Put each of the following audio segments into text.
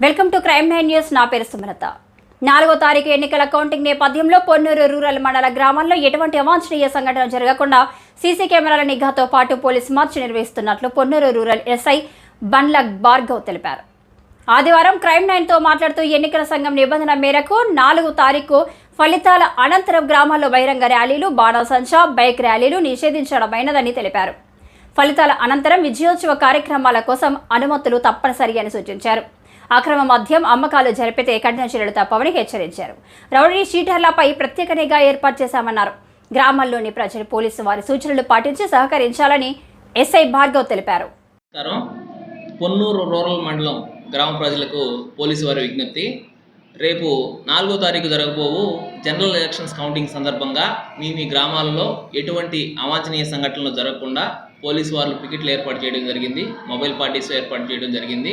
Welcome to crime nine news. నా పేరు సుమలత. నాలుగో తారీఖు ఎన్నికల కౌంటింగ్ నేపథ్యంలో పొన్నూరు రూరల్ మండల గ్రామాల్లో ఎటువంటి అవాంఛనీయ సంఘటన జరగకుండా సీసీ కెమెరాల నిఘాతో పాటు పోలీస్ మార్చ్ నిర్వహిస్తున్నట్లు పొన్నూరు రూరల్ ఎస్ఐ బండ్ల భార్గవ్ తెలిపారు. ఆదివారం క్రైమ్ నైన్తో మాట్లాడుతూ ఎన్నికల సంఘం నిబంధన మేరకు నాలుగు తారీఖు ఫలితాల అనంతరం గ్రామాల్లో బహిరంగ ర్యాలీలు బాణాసంచా బైక్ ర్యాలీలు నిషేధించడమైనదని తెలిపారు. ఫలితాల అనంతరం విజయోత్సవ కార్యక్రమాల కోసం అనుమతులు తప్పనిసరి అని సూచించారు. అక్రమ మద్యం అమ్మకాలు జరిపితే కఠిన చర్యలు తప్పవని హెచ్చరించారు. రౌడీ షీటర్లపై ప్రత్యేక నిఘా ఏర్పాటు చేశామన్నారు. గ్రామాల్లోని ప్రజలు పోలీసు వారి సూచనలు పాటించి సహకరించాలని ఎస్ఐ భార్గవ్ తెలిపారు. పొన్నూరు రూరల్ మండలం గ్రామ ప్రజలకు పోలీసు వారి విజ్ఞప్తి. రేపు నాలుగో తారీఖు జరగబోవు జనరల్ ఎలక్షన్స్ కౌంటింగ్ సందర్భంగా మీ మీ గ్రామాల్లో ఎటువంటి అవాంఛనీయ సంఘటనలు జరగకుండా పోలీసు వారు పికెట్లు ఏర్పాటు చేయడం జరిగింది. మొబైల్ పార్టీస్ ఏర్పాటు చేయడం జరిగింది.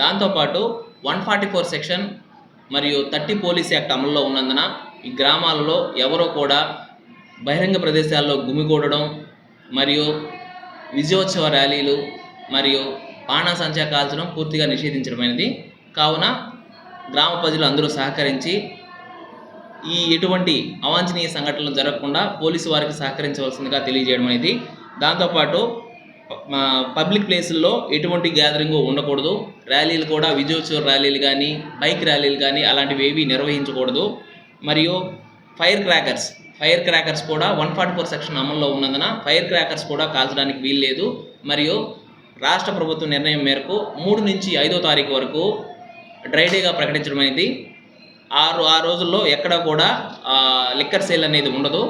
దాంతోపాటు వన్ ఫార్టీ ఫోర్ సెక్షన్ మరియు థర్టీ పోలీస్ యాక్ట్ అమల్లో ఉన్నందున ఈ గ్రామాలలో ఎవరో కూడా బహిరంగ ప్రదేశాల్లో గుమిగూడడం మరియు విజయోత్సవ ర్యాలీలు మరియు బాణాసంచా కాల్చడం పూర్తిగా నిషేధించడమైనది. కావున గ్రామ ప్రజలు అందరూ సహకరించి ఈ ఎటువంటి అవాంఛనీయ సంఘటనలు జరగకుండా పోలీసు వారికి సహకరించవలసిందిగా తెలియజేయడం అనేది. దాంతోపాటు పబ్లిక్ ప్లేసుల్లో ఎటువంటి గ్యాదరింగ్ ఉండకూడదు. ర్యాలీలు కూడా విజయోత్సవ ర్యాలీలు కానీ బైక్ ర్యాలీలు కానీ అలాంటివి ఏవి నిర్వహించకూడదు. మరియు ఫైర్ క్రాకర్స్ ఫైర్ క్రాకర్స్ కూడా వన్ ఫార్టీ ఫోర్ సెక్షన్ అమల్లో ఉన్నందున ఫైర్ క్రాకర్స్ కూడా కాల్చడానికి వీల్లేదు. మరియు రాష్ట్ర ప్రభుత్వం నిర్ణయం మేరకు మూడు నుంచి ఐదో తారీఖు వరకు డ్రై డేగా ప్రకటించడం అనేది ఆ ఆ రోజుల్లో ఎక్కడ కూడా లిక్కర్ సేల్ అనేది ఉండదు.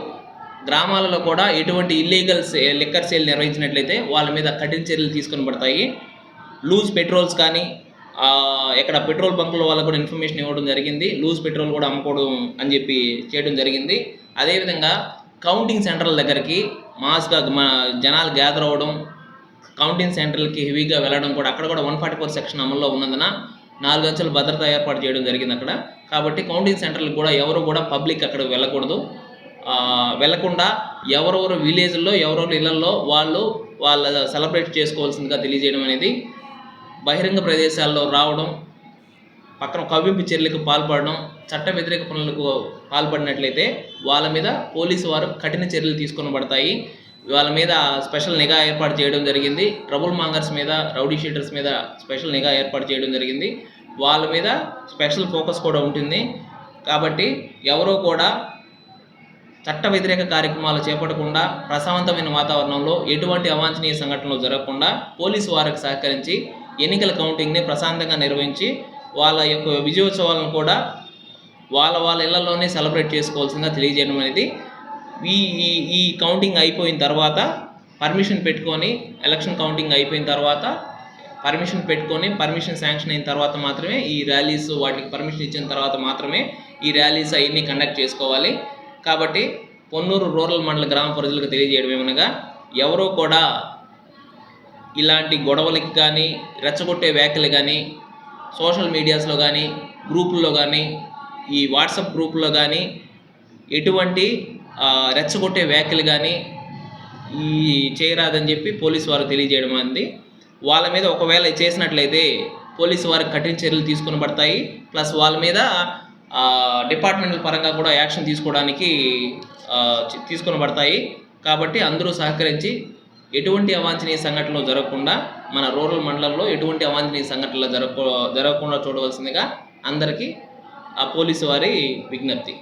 గ్రామాలలో కూడా ఎటువంటి ఇల్లీగల్ సే లిక్కర్ సేల్ నిర్వహించినట్లయితే వాళ్ళ మీద కఠిన చర్యలు తీసుకొని పడతాయి లూజ్ పెట్రోల్స్ కానీ ఇక్కడ ఎక్కడ పెట్రోల్ బంకుల వాళ్ళకు కూడా ఇన్ఫర్మేషన్ ఇవ్వడం జరిగింది. లూజ్ పెట్రోల్ కూడా అమ్ముకోవడం అని చెప్పి చేయడం జరిగింది. అదేవిధంగా కౌంటింగ్ సెంటర్ల దగ్గరికి మాస్గా మా జనాలు గ్యాదర్ అవ్వడం కౌంటింగ్ సెంటర్లకి హెవీగా వెళ్ళడం కూడా అక్కడ కూడా వన్ ఫార్టీ ఫోర్ సెక్షన్ అమల్లో ఉన్నందున నాలుగు అంచెల భద్రత ఏర్పాటు చేయడం జరిగింది అక్కడ. కాబట్టి కౌంటింగ్ సెంటర్లకు కూడా ఎవరు కూడా పబ్లిక్ అక్కడ వెళ్ళకూడదు. వెళ్ళకుండా వెళ్ళకుండా ఎవరెవరు విలేజ్లో ఎవరెవరు ఇళ్ళలో వాళ్ళు వాళ్ళ సెలబ్రేట్ చేసుకోవాల్సిందిగా తెలియజేయడం అనేది బహిరంగ ప్రదేశాల్లో రావడం పక్కన కవ్వింపు చర్యలకు పాల్పడడం చట్ట వ్యతిరేక పనులకు పాల్పడినట్లయితే వాళ్ళ మీద పోలీసు వారు కఠిన చర్యలు తీసుకొని పడతాయి వాళ్ళ మీద స్పెషల్ నిఘా ఏర్పాటు చేయడం జరిగింది. ట్రబుల్ మాంగర్స్ మీద రౌడీ షీటర్స్ మీద స్పెషల్ నిఘా ఏర్పాటు చేయడం జరిగింది. వాళ్ళ మీద స్పెషల్ ఫోకస్ కూడా ఉంటుంది. కాబట్టి ఎవరో కూడా చట్ట వ్యతిరేక కార్యక్రమాలు చేపట్టకుండా ప్రశాంతమైన వాతావరణంలో ఎటువంటి అవాంఛనీయ సంఘటనలు జరగకుండా పోలీసు వారికి సహకరించి ఎన్నికల కౌంటింగ్ని ప్రశాంతంగా నిర్వహించి వాళ్ళ యొక్క విజయోత్సవాలను కూడా వాళ్ళ వాళ్ళ ఇళ్ళలోనే సెలబ్రేట్ చేసుకోవాల్సిందిగా తెలియజేయడం అనేది ఈ ఈ ఈ కౌంటింగ్ అయిపోయిన తర్వాత పర్మిషన్ పెట్టుకొని ఎలక్షన్ కౌంటింగ్ అయిపోయిన తర్వాత పర్మిషన్ పెట్టుకొని పర్మిషన్ శాంక్షన్ అయిన తర్వాత మాత్రమే ఈ ర్యాలీస్ వాటికి పర్మిషన్ ఇచ్చిన తర్వాత మాత్రమే ఈ ర్యాలీస్ అవన్నీ కండక్ట్ చేసుకోవాలి. కాబట్టి పొన్నూరు రూరల్ మండల గ్రామ ప్రజలకు తెలియజేయడం ఏమనగా ఎవరో కూడా ఇలాంటి గొడవలకి కానీ రెచ్చగొట్టే వ్యాఖ్యలు కానీ సోషల్ మీడియాస్లో కానీ గ్రూపుల్లో కానీ ఈ వాట్సాప్ గ్రూపుల్లో కానీ ఎటువంటి రెచ్చగొట్టే వ్యాఖ్యలు కానీ ఈ చేయరాదని చెప్పి పోలీసు వారు తెలియజేయడం అంది. వాళ్ళ మీద ఒకవేళ చేసినట్లయితే పోలీసు వారికి కఠిన చర్యలు తీసుకుని పడతాయి. ప్లస్ వాళ్ళ మీద డిపార్ట్మెంటల్ పరంగా కూడా యాక్షన్ తీసుకోవడానికి ఆ, కాబట్టి అందరూ సహకరించి ఎటువంటి అవాంఛనీయ సంఘటనలు జరగకుండా మన రూరల్ మండలంలో ఎటువంటి అవాంఛనీయ సంఘటనలు జరగ జరగకుండా చూడవలసిందిగా అందరికీ ఆ పోలీసు వారి విజ్ఞప్తి.